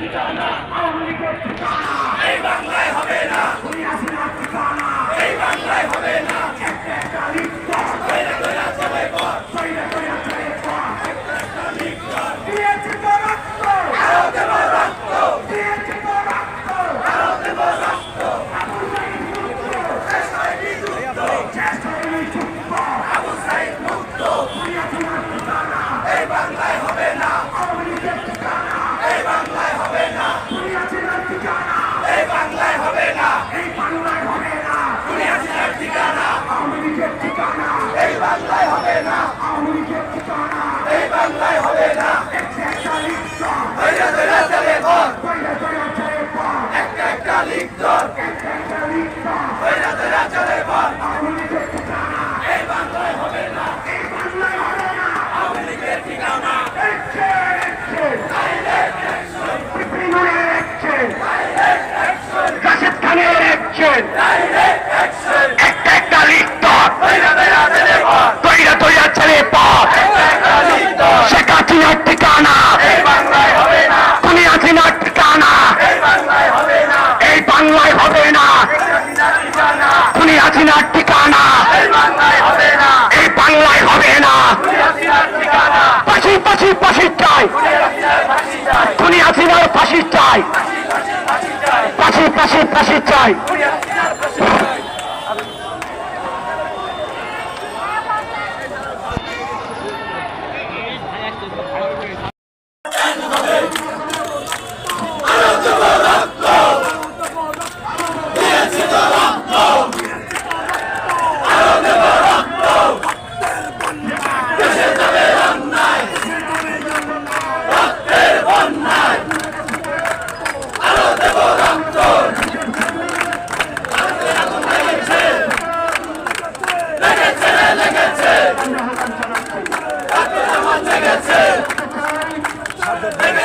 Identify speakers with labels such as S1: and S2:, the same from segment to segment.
S1: ঠিকানা আওয়ামী লীগের ঠিকানা এই বাংলায় হবে না খুনি হাসিনার ঠিকানা এই বাংলায় হবে না একটা একটা লিপ্তা কইরা কইরা চলে পর কইরা কইরা চলে পর একটা একটা লিপ্তা দিয়েছে তো রক্ত আরো দেব রক্ত দিয়েছে তো রক্ত আরো দেব রক্ত আবু সাইদ মুক্ত শেষ হয়নি যুদ্ধ শেষ হয়নি যুদ্ধ আবু সাইদ মুক্ত খুনি হাসিনার ঠিকানা এই বাংলায় হবে না অন্যায় হবে না হাসিনার ঠিকানা এই বাংলায় হবে না পাশি পাশি পাশি চাই খুনি হাসিনার ফাঁসি চাই পাশি পাশি ফাঁসি চাই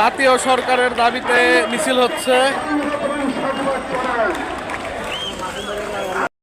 S2: জাতীয় সরকারের দাবিতে মিছিল হচ্ছে